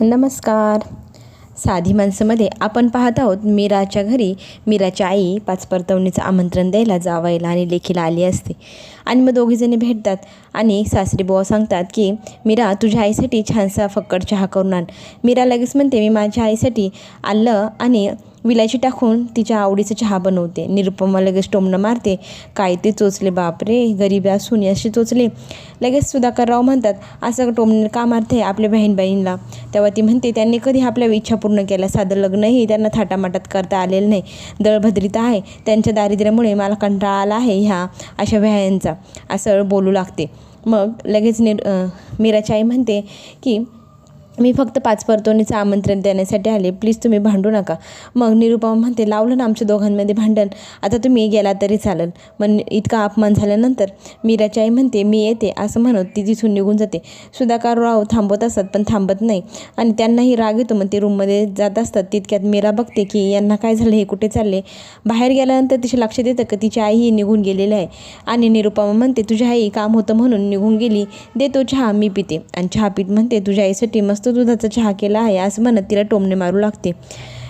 नमस्कार. साधी माणसामध्ये आपण पाहत आहोत मीराच्या घरी. मीराची आई पाच परतवणीचं आमंत्रण द्यायला जावायला आणि लेखीला आली असते. आणि मग दोघीजणी भेटतात आणि सासरी बुवा सांगतात की मीरा तुझ्या आईसाठी छानसा फक्कड चहा करून आण. मीरा लगेच म्हणते मी माझ्या आईसाठी आलं आणि विलायची टाकून तिच्या आवडीचा चहा बनवते. निरुपमा लगेच टोमणं मारते. काय ते चोचले बापरे गरीबी असून असे चोचले. लगेच सुधाकरराव म्हणतात असं टोमणं का मारते आपल्या बहीण बहीणला तेव्हा ती म्हणते त्यांनी कधी आपल्या इच्छा पूर्ण केल्या. साधं लग्नही त्यांना थाटामाटात करता आलेलं नाही. दळभद्रिता आहे. त्यांच्या दारिद्र्यामुळे मला कंटाळा आला आहे ह्या अशा व्यायांचा असं बोलू लागते. मग लगेच निर मीराची आई म्हणते की मी फक्त पाच परतोनीचं आमंत्रण देण्यासाठी आले. प्लीज तुम्ही भांडू नका. मग निरुपमा म्हणते लावलं ना आमच्या दोघांमध्ये भांडण. आता तुम्ही गेला तरी चालेल. मग इतका अपमान झाल्यानंतर मीराची आई म्हणते मी येते असं म्हणत ती तिथून निघून जाते. सुधाकार राव थांबवत असतात पण थांबत नाही. आणि त्यांनाही राग येतो मग ते रूममध्ये जात असतात. तितक्यात मीरा बघते की यांना काय झालं हे कुठे चालले? बाहेर गेल्यानंतर तिच्या लक्षात येतं की? तिची आईही निघून गेलेली आहे. आणि निरुपमा म्हणते तुझ्या आई काम होतं म्हणून निघून गेली. देतो चहा मी पिते. आणि चहा पीत म्हणते तुझ्या आईसाठी मस्त दुधाचा चहा केला आहे असं म्हणत तिला टोमणे मारू लागते.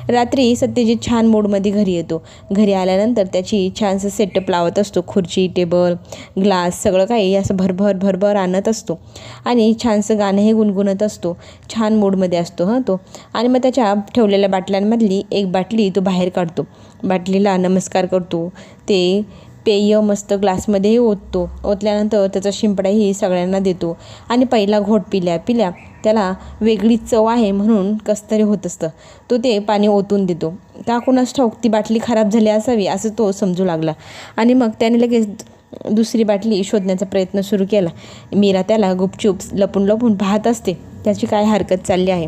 रात्री सत्यजित छान मूडमध्ये घरी येतो. घरी आल्यानंतर त्याची छानसं सेटअप लावत असतो. खुर्ची टेबल ग्लास सगळं काही असं भरभर भरभर आणत असतो. आणि छानसं गाणंही गुणगुणत असतो. छान मूडमध्ये असतो हां तो. आणि मग त्याच्या ठेवलेल्या बाटल्यांमधली एक बाटली तो बाहेर काढतो. बाटलीला नमस्कार करतो. ते पेय मस्त ग्लासमध्येही ओततो. ओतल्यानंतर त्याचा शिंपडाही सगळ्यांना देतो. आणि पहिला घोट पिल्या पिल्या त्याला वेगळीच चव आहे म्हणून कसतरी होत असतं. तो ते पाणी ओतून देतो. टाकूनच ठाऊक ती बाटली खराब झाली असावी असं तो समजू लागला. आणि मग त्याने लगेच दुसरी बाटली शोधण्याचा प्रयत्न सुरू केला. मीरा त्याला गुपचूप लपून लपून पाहत असते त्याची काय हरकत चालली आहे?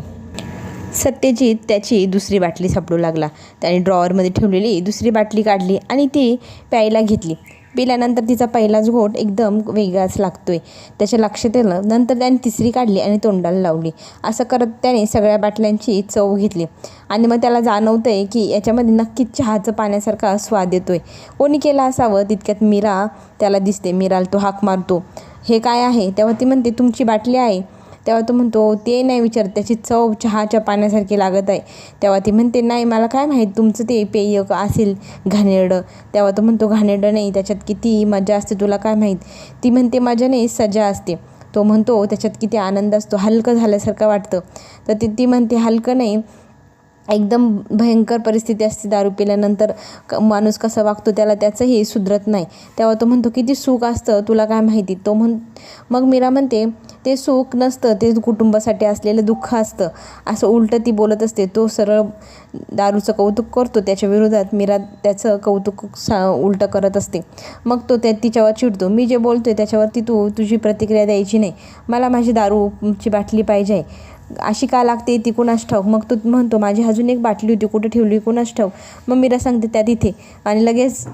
सत्यजित त्याची दुसरी बाटली सापडू लागला. त्याने ड्रॉवरमध्ये ठेवलेली दुसरी बाटली काढली आणि ती प्यायला घेतली. पिल्यानंतर तिचा पहिलाच घोट एकदम वेगळाच लागतोय. त्याच्या लक्षात आलं नंतर त्याने तिसरी काढली आणि तोंडाला लावली. असं करत त्याने सगळ्या बाटल्यांची चव घेतली. आणि मग त्याला जाणवतं आहे की याच्यामध्ये नक्कीच चहाचं पाण्यासारखा स्वाद येतोय. कोणी केला असावं? तितक्यात मीरा त्याला दिसते. मीराला तो हाक मारतो. हे काय आहे? तेव्हा ती म्हणते तुमची बाटली आहे. तेव्हा तो म्हणतो ते नाही विचारत त्याची चव चहाच्या पाण्यासारखी लागत आहे. तेव्हा ती म्हणते नाही मला काय माहीत तुमचं ते पेय असेल घाणेरडं. तेव्हा तो म्हणतो घाणेरडं नाही त्याच्यात किती मजा असते तुला काय माहीत? ती म्हणते मजा नाही सजा असते. तो म्हणतो त्याच्यात किती आनंद असतो हलकं झाल्यासारखं वाटतं. तर ती ती म्हणते हलकं नाही एकदम भयंकर परिस्थिती असते दारू पिल्यानंतर क माणूस कसा वागतो त्याला त्याचंही सुधरत नाही. तेव्हा तो म्हणतो किती सुख असतं तुला काय माहिती? तो म्हण मग मीरा म्हणते ते सुख नसतं ते कुटुंबासाठी असलेलं दुःख असतं. असं उलटं ती बोलत असते. तो सरळ दारूचं कौतुक करतो. त्याच्या विरोधात मीरा त्याचं कौतुक सा उलटं करत असते. मग तो त्या तिच्यावर चिडतो. मी जे बोलतो आहे त्याच्यावरती तू तुझी प्रतिक्रिया द्यायची नाही. मला माझी दारूची बाटली पाहिजे अशी का लागते? ती कुणास ठाऊक? मग तू म्हणतो माझी अजून एक बाटली होती कुठे ठेवली कुणास ठाऊक? मग मीरा सांगते त्या तिथे. आणि लगेच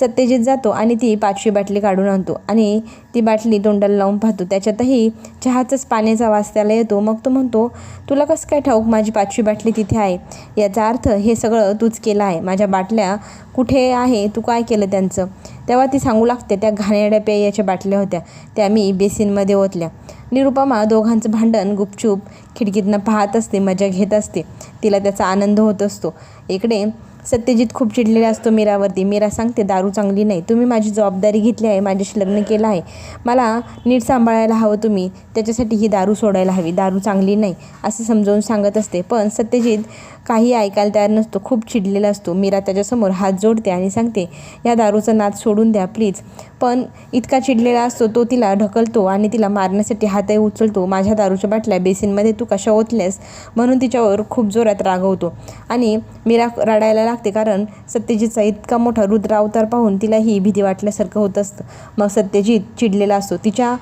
सत्यजित जातो आणि ती पाचवी बाटली काढून आणतो. आणि ती बाटली तोंडाला लावून पाहतो. त्याच्यातही चहाचाच पाण्याचा वास त्याला येतो. मग तो म्हणतो तुला कसं काय ठाऊक? माझी पाचवी बाटली तिथे आहे. याचा अर्थ हे सगळं तूच केलं आहे. माझ्या बाटल्या कुठे आहे? तू काय केलं त्यांचं? तेव्हा ती सांगू लागते त्या घाणेरड्या पेयाच्या बाटल्या होत्या. त्या मी बेसिनमध्ये ओतल्या. निरुपमा दोघांचं भांडण गुपचूप खिडकीतनं पाहत असते मजा घेत असते. तिला त्याचा आनंद होत असतो. इकडे सत्यजित खूप चिडलेला असतो मीरावरती. मीरा सांगते दारू चांगली नाही. तुम्ही माझी जबाबदारी घेतली आहे माझ्याशी लग्न केलं आहे. मला नीट सांभाळायला हवं तुम्ही. त्याच्यासाठी ही दारू सोडायला हवी. दारू चांगली नाही असं समजावून सांगत असते. पण सत्यजित काही ऐकायला तयार नसतो. खूप चिडलेला असतो. मीरा त्याच्यासमोर हात जोडते आणि सांगते या दारूचा नाद सोडून द्या प्लीज पण इतका चिडलेला असतो तो तिला ढकलतो आणि तिला मारण्यासाठी हातही उचलतो. माझ्या दारूच्या बाटल्या बेसिनमध्ये तू कशा ओतल्यास? म्हणून तिच्यावर खूप जोरात रागवतो आणि मीरा रडायला लागते कारण सत्यजितचा इतका मोठा रुद्र अवतार पाहून तिलाही भीती वाटल्यासारखं होत असतं. मग सत्यजित चिडलेला असतो. तिच्या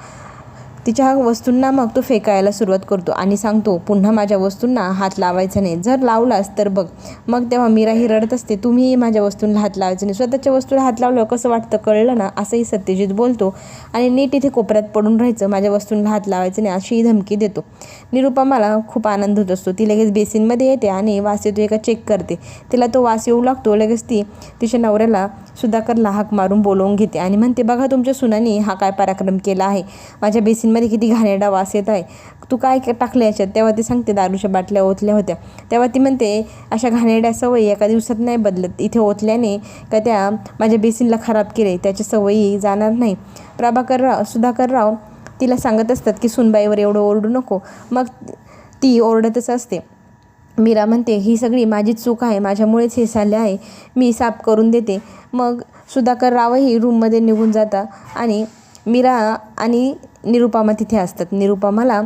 तिच्या वस्तूंना मग तो फेकायला सुरुवात करतो आणि सांगतो पुन्हा माझ्या वस्तूंना हात लावायचा नाही. जर लावलास तर बघ मग तेव्हा मीराही रडत असते. तुम्हीही माझ्या वस्तूंना हात लावायचं नाही. स्वतःच्या वस्तूला हात लावलं कसं वाटतं कळलं ना? असंही सत्यजित बोलतो आणि नीट इथे कोपऱ्यात पडून राहायचं. माझ्या वस्तूंना हात लावायचं नाही अशीही धमकी देतो. निरुपमाला खूप आनंद होत असतो. ती लगेच बेसिनमध्ये येते आणि वास येतो एका चेक करते. तिला तो वास येऊ लागतो. लगेच ती तिच्या नवऱ्याला सुधाकरला हाक मारून बोलवून घेते आणि म्हणते बघा तुमच्या सुनानी हा काय पराक्रम केला आहे? माझ्या बेसिन किचनमध्ये किती घाणेरडा वास येत आहे. तू काय टाकलं याच्यात? तेव्हा ती सांगते दारूच्या बाटल्या ओतल्या होत्या. तेव्हा ती म्हणते अशा घाणेरड्या सवयी एका दिवसात नाही बदलत. इथे ओतल्याने का त्या माझ्या बेसिनला खराब केले त्याच्या सवयी जाणार नाही. प्रभाकरराव सुधाकरराव तिला सांगत असतात की सुनबाईवर एवढं ओरडू नको. मग ती ओरडतच असते. मीरा म्हणते ही सगळी माझी चूक आहे. माझ्यामुळेच हे झाले आहे. मी साफ करून देते. मग सुधाकर रावही रूममध्ये निघून जाता आणि मीरा आणि निरुपामा तिथे असतात. निरुपामाला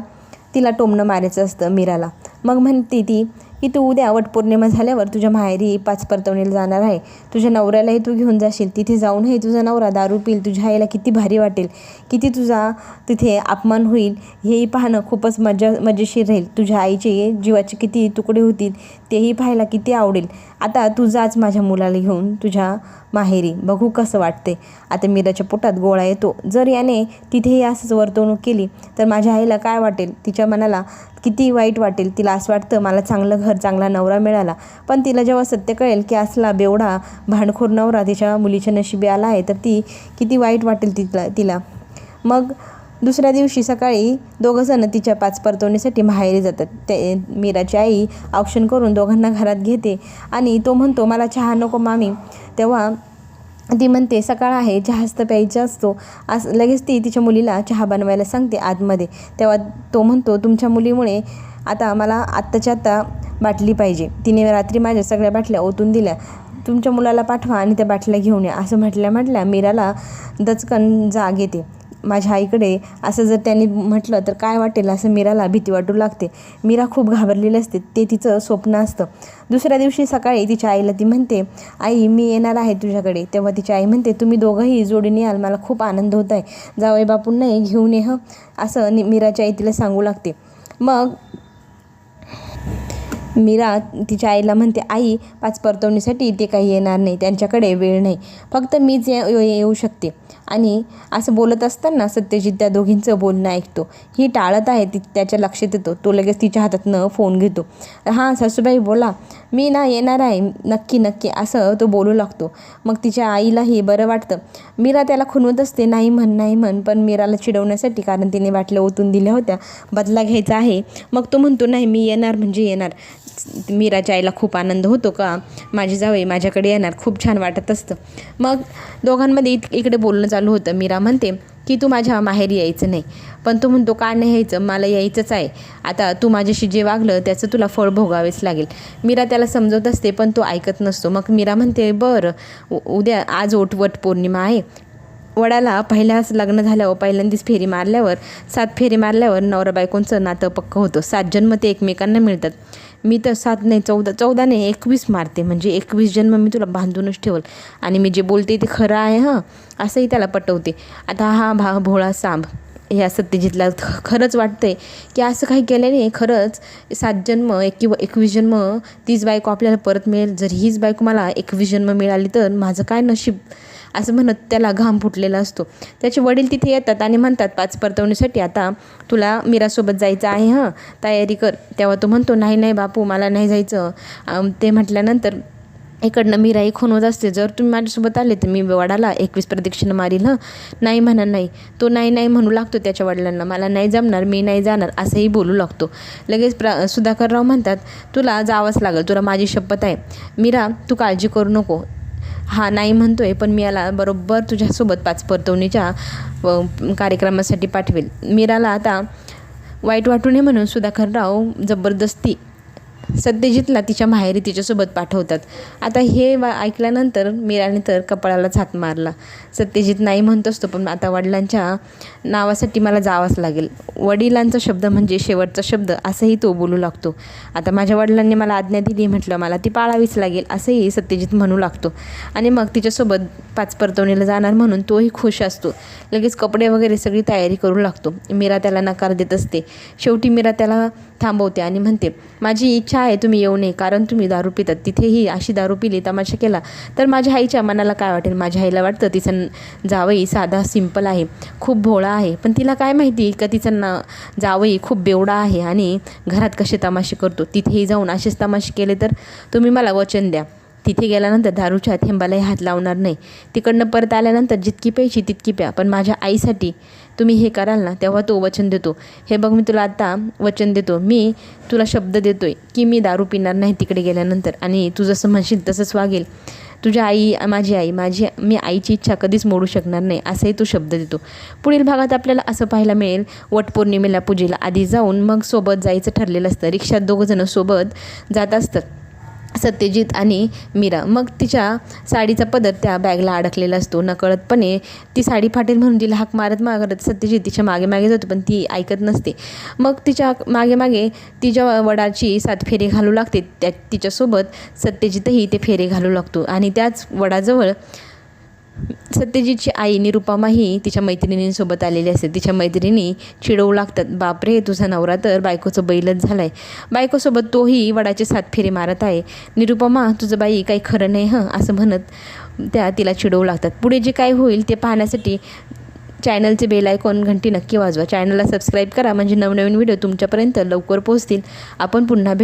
तिला टोमणं मारायचं असतं मीराला. मग म्हणते ती की तू उद्या वटपौर्णिमा झाल्यावर तुझ्या माहेरी पाच परतवणीला जाणार आहे. तुझ्या नवऱ्यालाही तू घेऊन जाशील. तिथे जाऊनही तुझा नवरा दारू पिल तुझ्या आईला किती भारी वाटेल. किती तुझा तिथे अपमान होईल. हेही पाहणं खूपच मजा मजेशीर राहील. तुझ्या आईचे जीवाचे किती तुकडे होतील तेही पाहायला किती आवडेल. आता तू जाच माझ्या मुलाला घेऊन. तुझ्या माहेरी बघू कसं वाटते आता मीराच्या पोटात गोळा येतो. जर याने तिथेही असंच वर्तवणूक केली तर माझ्या आईला काय वाटेल? तिच्या मनाला किती वाईट वाटेल? तिला असं वाटतं मला चांगलं घर चांगला नवरा मिळाला. पण तिला जेव्हा सत्य कळेल की असला बेवडा भांडखोर नवरा तिच्या मुलीच्या नशिबी आला आहे तर ती किती वाईट वाटेल तिला तिला. मग दुसऱ्या दिवशी सकाळी दोघंजणं तिच्या पाच परतवण्यासाठी माहेरी जातात. ते मीराची आई औक्षण करून दोघांना घरात घेते आणि तो म्हणतो मला चहा नको मामी. तेव्हा ती म्हणते सकाळ आहे चहाच तर प्यायचा असतो. आज लगेच ती तिच्या मुलीला चहा बनवायला सांगते आतमध्ये. तेव्हा तो म्हणतो तुमच्या मुलीमुळे आता मला आत्ताच्या आत्ता बाटली पाहिजे. तिने रात्री माझ्या सगळ्या बाटल्या ओतून दिल्या. तुमच्या मुलाला पाठवा आणि त्या बाटल्या घेऊन या. असं म्हटल्या म्हटल्या मीराला दचकन जाग येते. माझ्या आईकडे असं जर त्यांनी म्हटलं तर काय वाटेल असं मीराला भीती वाटू लागते. मीरा खूप घाबरलेली असते. ते तिचं स्वप्न असतं. दुसऱ्या दिवशी सकाळी तिच्या आईला ती म्हणते आई मी येणार आहे तुझ्याकडे. तेव्हा तिची आई म्हणते तुम्ही दोघंही जोडीने याल मला खूप आनंद होत आहे जावई बापूंनाही घेऊन ये हं. असं नि- मीराच्या आई तिला सांगू लागते. मग मीरा तिच्या आईला म्हणते आई पाच परतवणीसाठी ते काही येणार नाही त्यांच्याकडे वेळ नाही. फक्त मीच ये- ये- येऊ शकते. आणि असं बोलत असताना सत्यजित त्या दोघींचं बोलणं ऐकतो. ही टाळत आहे ती त्याच्या लक्षात येतो. तो लगेच तिच्या हातातनं फोन घेतो. हां सासूबाई बोला. मी ना येणार आहे. नक्की नक्की. असं तो बोलू लागतो. मग तिच्या आईलाही बरं वाटतं. मीरा त्याला खुनवत असते नाही म्हण नाही म्हण पण मीराला चिडवण्यासाठी कारण तिने बाटल्या ओतून दिल्या होत्या. बदला घ्यायचा आहे. मग तो म्हणतो नाही मी येणार म्हणजे येणार. मीराच्या आईला खूप आनंद होतो का? माझी जावई माझ्याकडे येणार खूप छान वाटत असतं. मग दोघांमध्ये इत इकडे बोलणं चालू होतं. मीरा म्हणते की तू माझ्या माहेरी यायचं नाही. पण तो म्हणतो का नाही यायचं? मला यायचंच आहे. आता तू माझ्याशी जे वागलं त्याचं तुला फळ भोगावेच लागेल. मीरा त्याला समजवत असते पण तो ऐकत नसतो. मग मीरा म्हणते बरं उ- उद्या आज ओटवट पौर्णिमा आहे. वडाला पहिल्याच लग्न झाल्यावर पहिल्यांदाच फेरी मारल्यावर सात फेरी मारल्यावर नवरा बायकोंचं नातं पक्क होतं. सात जन्म ते एकमेकांना मिळतात. मी तर सात नाही चौदा चौदा नाही एकवीस मारते. म्हणजे एकवीस जन्म मी तुला बांधूनच ठेवल. आणि मी जे बोलते ते खरं आहे हां. असंही त्याला पटवते. आता हा भा भोळा सांब ह्या सत्यजितला खरंच वाटतंय की असं काही केल्याने खरंच सात जन्म एक किंवा एकवीस जन्म तीच बायको आपल्याला परत मिळेल. जर हीच बायको मला एकवीस जन्म मिळाली तर माझं काय नशीब? असं म्हणत त्याला घाम फुटलेला असतो. त्याचे वडील तिथे येतात आणि म्हणतात पाच परतवणीसाठी आता तुला मीरासोबत जायचं आहे हां. तयारी कर. तेव्हा तो म्हणतो नाही नाही बापू मला नाही जायचं. ते म्हटल्यानंतर इकडनं मीराही होत असते जर तुम्ही माझ्यासोबत आले तर मी वडाला एकवीस प्रदक्षिणा मारील हं. नाही म्हणा नाही. तो नाही नाही म्हणू लागतो त्याच्या वडिलांना. मला नाही जमणार मी नाही जाणार असंही बोलू लागतो. लगेच प्र सुधाकरराव म्हणतात तुला जावंच लागेल तुला माझी शपथ आहे. मीरा तू काळजी करू नको. हा नाही म्हणतो आहे पण मी याला बरोबर तुझ्यासोबत पाच परतवणीच्या कार्यक्रमासाठी पाठवेल. मीराला आता वाईट वाटू नये म्हणून सुधाकरराव जबरदस्ती सत्यजितला तिच्या माहेरी तिच्यासोबत पाठवतात. आता हे वा ऐकल्यानंतर मीराने तर कपाळाला हात मारला. सत्यजित नाही म्हणत असतो पण आता वडिलांच्या नावासाठी मला जावंच लागेल. वडिलांचा शब्द म्हणजे शेवटचा शब्द असंही तो बोलू लागतो. आता माझ्या वडिलांनी मला आज्ञा दिली म्हटलं मला ती पाळावीच लागेल असंही सत्यजित म्हणू लागतो. आणि मग तिच्यासोबत पाच परतवणीला जाणार म्हणून तोही खुश असतो. लगेच कपडे वगैरे सगळी तयारी करू लागतो. मीरा त्याला नकार देत असते. शेवटी मीरा त्याला थांबवते आणि म्हणते माझी इच्छा आहे तुम्ही येऊ नये कारण तुम्ही दारू पितात. तिथेही अशी दारू पिली तमाशा केला. तर माझ्या आईच्या मनाला काय वाटेल? माझ्या आईला वाटतं तिचं जावई साधा सिंपल आहे. खूप भोळा आहे. पण तिला काय माहिती का तिचं ना जावई खूप बेवडा आहे आणि घरात कसे तमाशे करतो? तिथेही जाऊन असेच तमाशे केले तर तुम्ही मला वचन द्या. तिथे गेल्यानंतर दारूच्या थेंबालाही हात लावणार नाही. तिकडनं परत आल्यानंतर जितकी प्यायची तितकी प्या. पण माझ्या आईसाठी तुम्ही हे कराल ना तेव्हा तो वचन देतो. हे बघ मी तुला आता वचन देतो. मी तुला शब्द देतोय की मी दारू पिणार नाही तिकडे गेल्यानंतर. आणि तू जसं म्हणशील तसंच वागेल. तुझ्या आई माझी आई माझी मी आईची इच्छा कधीच मोडू शकणार नाही असंही तो शब्द देतो. पुढील भागात आपल्याला असं पाहायला मिळेल वटपौर्णिमेला पूजेला आधी जाऊन मग सोबत जायचं ठरलेलं असतं. रिक्षात दोघंजणं सोबत जात असतात. सत्यजित आणि मीरा. मग तिच्या साडीचा पदर त्या बॅगला अडकलेला असतो. नकळतपणे ती साडी फाटेल म्हणून तिला हाक मारत मारत सत्यजित तिच्यामागे मागे जातो पण ती ऐकत नसते. मग तिच्यामागे मागे तिच्या वडाची सात फेरे घालू लागते त्या तिच्यासोबत सत्यजितही ते फेरे घालू लागतो. आणि त्याच वडाजवळ सत्यजितची आई निरुपमाही तिच्या मैत्रिणींसोबत आलेली असते. तिच्या मैत्रिणी चिडवू लागतात. बापरे तुझा नवरा तर बायकोचं बैलच झाला आहे बायकोसोबत तोही वडाचे सात फेरे मारत आहे. निरुपमा तुझं बाई काही खरं नाही हं असं म्हणत त्या तिला चिडवू लागतात. पुढे जे काय होईल ते पाहण्यासाठी चॅनलचे बेल आयकॉन घंटी नक्की वाजवा. चॅनलला सबस्क्राईब करा. म्हणजे नवनवीन व्हिडिओ तुमच्यापर्यंत लवकर पोहोचतील. आपण पुन्हा भेट.